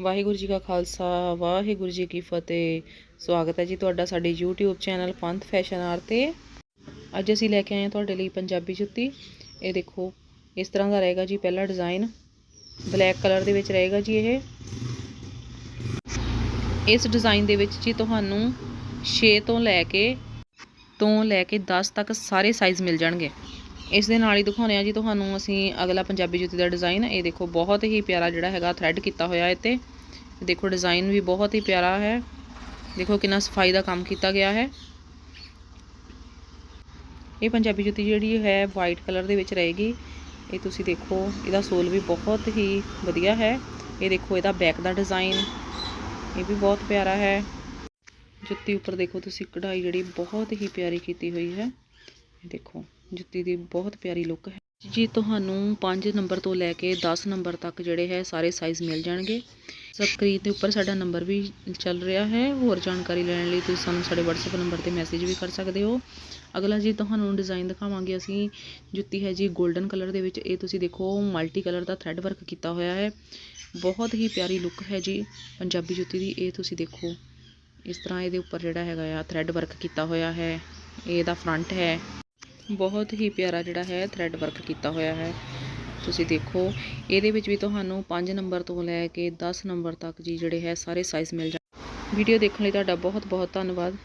ਵਾਹਿਗੁਰੂ ਜੀ ਕਾ ਖਾਲਸਾ, ਵਾਹਿਗੁਰੂ ਜੀ ਕੀ ਫਤਿਹ। ਸਵਾਗਤ ਹੈ ਜੀ ਤੁਹਾਡਾ ਸਾਡੇ YouTube ਚੈਨਲ ਪੰਥ ਫੈਸ਼ਨ ਆਰ ਤੇ। ਅੱਜ ਅਸੀਂ ਲੈ ਕੇ ਆਏ ਹਾਂ ਤੁਹਾਡੇ ਲਈ ਪੰਜਾਬੀ ਜੁੱਤੀ। ਇਹ ਦੇਖੋ, ਇਸ ਤਰ੍ਹਾਂ ਦਾ ਰਹੇਗਾ ਜੀ ਪਹਿਲਾ ਡਿਜ਼ਾਈਨ। ਬਲੈਕ ਕਲਰ ਦੇ ਵਿੱਚ ਰਹੇਗਾ ਜੀ ਇਹ। ਇਸ ਡਿਜ਼ਾਈਨ ਦੇ ਵਿੱਚ ਜੀ ਤੁਹਾਨੂੰ 6 ਤੋਂ ਲੈ ਕੇ, ਤੋਂ ਲੈ ਕੇ 10 ਤੱਕ ਸਾਰੇ ਸਾਈਜ਼ ਮਿਲ ਜਾਣਗੇ। ਇਸ ਦੇ ਨਾਲ ਹੀ ਦਿਖਾਉਂਦੇ ਆ ਜੀ, ਤੁਹਾਨੂੰ ਅਸੀਂ ਅਗਲਾ ਪੰਜਾਬੀ ਜੁੱਤੀ ਦਾ ਡਿਜ਼ਾਈਨ ਇਹ ਦੇਖੋ, ਬਹੁਤ ਹੀ ਪਿਆਰਾ ਜਿਹੜਾ ਹੈਗਾ ਥ੍ਰੈਡ ਕੀਤਾ ਹੋਇਆ ਇਹ ਤੇ ਦੇਖੋ ਡਿਜ਼ਾਈਨ ਵੀ ਬਹੁਤ ਹੀ ਪਿਆਰਾ ਹੈ। ਦੇਖੋ, ਕਿੰਨਾ ਸਫ਼ਾਈ ਦਾ ਕੰਮ ਕੀਤਾ ਗਿਆ ਹੈ। ਇਹ ਪੰਜਾਬੀ ਜੁੱਤੀ ਜਿਹੜੀ ਹੈ ਵਾਈਟ ਕਲਰ ਦੇ ਵਿੱਚ ਰਹੇਗੀ। ਇਹ ਤੁਸੀਂ ਦੇਖੋ, ਇਹਦਾ ਸੋਲ ਵੀ ਬਹੁਤ ਹੀ ਵਧੀਆ ਹੈ। ਇਹ ਦੇਖੋ, ਇਹਦਾ ਬੈਕ ਦਾ ਡਿਜ਼ਾਈਨ ਇਹ ਵੀ ਬਹੁਤ ਪਿਆਰਾ ਹੈ। ਜੁੱਤੀ ਉੱਪਰ ਦੇਖੋ ਤੁਸੀਂ ਕਢਾਈ ਜਿਹੜੀ ਬਹੁਤ ਹੀ ਪਿਆਰੀ ਕੀਤੀ ਹੋਈ ਹੈ। ਦੇਖੋ, ਜੁੱਤੀ ਦੀ ਬਹੁਤ ਪਿਆਰੀ ਲੁੱਕ ਹੈ। ਜੀ ਤੁਹਾਨੂੰ 5 ਨੰਬਰ ਤੋਂ ਲੈ ਕੇ 10 ਨੰਬਰ ਤੱਕ ਜਿਹੜੇ ਹੈ, ਸਾਰੇ ਸਾਈਜ਼ ਮਿਲ ਜਾਣਗੇ। ਸਕਰੀਨ ਦੇ ਉੱਪਰ ਸਾਡਾ ਨੰਬਰ ਵੀ ਚੱਲ ਰਿਹਾ ਹੈ। ਹੋਰ ਜਾਣਕਾਰੀ ਲੈਣ ਲਈ ਤੁਸੀਂ ਸਾਨੂੰ ਸਾਡੇ WhatsApp ਨੰਬਰ ਤੇ ਮੈਸੇਜ ਵੀ ਕਰ ਸਕਦੇ ਹੋ। ਅਗਲਾ ਜੀ, ਤੁਹਾਨੂੰ ਡਿਜ਼ਾਈਨ ਦਿਖਾਵਾਂਗੇ ਅਸੀਂ। ਜੁੱਤੀ ਹੈ ਜੀ 골ਡਨ ਕਲਰ ਦੇ ਵਿੱਚ। ਇਹ ਤੁਸੀਂ ਦੇਖੋ ਮਲਟੀ ਕਲਰ ਦਾ ਥ੍ਰੈਡ ਵਰਕ ਕੀਤਾ ਹੋਇਆ ਹੈ। ਬਹੁਤ ਹੀ ਪਿਆਰੀ ਲੁੱਕ ਹੈ ਜੀ ਪੰਜਾਬੀ ਜੁੱਤੀ ਦੀ। ਇਹ ਤੁਸੀਂ ਦੇਖੋ, ਇਸ ਤਰ੍ਹਾਂ ਇਹਦੇ ਉੱਪਰ ਜਿਹੜਾ ਹੈਗਾ ਆ ਥ੍ਰੈਡ ਵਰਕ ਕੀਤਾ ਹੋਇਆ ਹੈ। ਇਹ ਇਹਦਾ ਫਰੰਟ ਹੈ। ਬਹੁਤ ਹੀ ਪਿਆਰਾ ਜਿਹੜਾ ਹੈ ਥਰੈਡ ਵਰਕ ਕੀਤਾ ਹੋਇਆ ਹੈ। ਤੁਸੀਂ ਦੇਖੋ, ਇਹਦੇ ਵਿੱਚ ਵੀ ਤੁਹਾਨੂੰ 5 ਨੰਬਰ ਤੋਂ ਲੈ ਕੇ 10 ਨੰਬਰ ਤੱਕ ਜੀ ਜਿਹੜੇ ਹੈ ਸਾਰੇ ਸਾਈਜ਼ ਮਿਲ ਜਾ ਵੀਡੀਓ ਦੇਖਣ ਲਈ ਤੁਹਾਡਾ ਬਹੁਤ ਬਹੁਤ ਧੰਨਵਾਦ।